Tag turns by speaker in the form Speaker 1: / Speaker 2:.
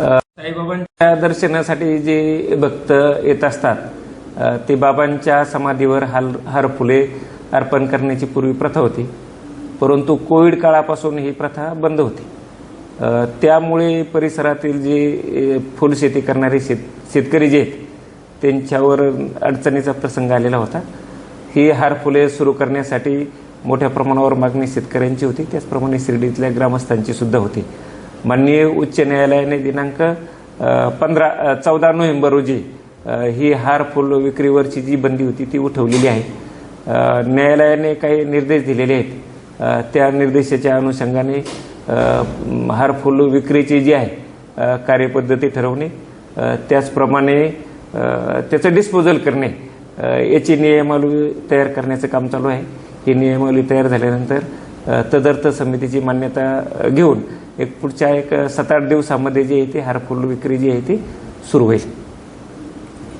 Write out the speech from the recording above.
Speaker 1: साईबाबांच्या दर्शनासाठी जे भक्त येत असतात ते बाबांच्या समाधीवर हाल हार फुले अर्पण करण्याची पूर्वी प्रथा होती. परंतु कोविड काळापासून ही प्रथा बंद होती. त्यामुळे परिसरातील जे फुलशेती करणारे शेत शेतकरी जे आहेत त्यांच्यावर अडचणीचा प्रसंग आलेला होता. ही हार फुले सुरू करण्यासाठी मोठ्या प्रमाणावर मागणी शेतकऱ्यांची होती. त्याचप्रमाणे शिर्डीतल्या ग्रामस्थांची सुद्धा होती. माननीय उच्च न्यायालयाने दिनांक पंधरा चौदा नोव्हेंबर रोजी ही हार फुल विक्रीवरची जी बंदी होती ती उठवलेली आहे. न्यायालयाने काही निर्देश दिलेले आहेत. त्या निर्देशाच्या अनुषंगाने हार फुल विक्रीची जी आहे कार्यपद्धती ठरवणे त्याचप्रमाणे त्याचं डिस्पोजल करणे याची नियमावली तयार करण्याचं काम चालू आहे. ही नियमावली तयार झाल्यानंतर तदर्थ समितीची मान्यता घेऊन एक पुढच्या एक सात आठ दिवसामध्ये जी आहे ती हारफुल विक्री जी आहे ती सुरू होईल.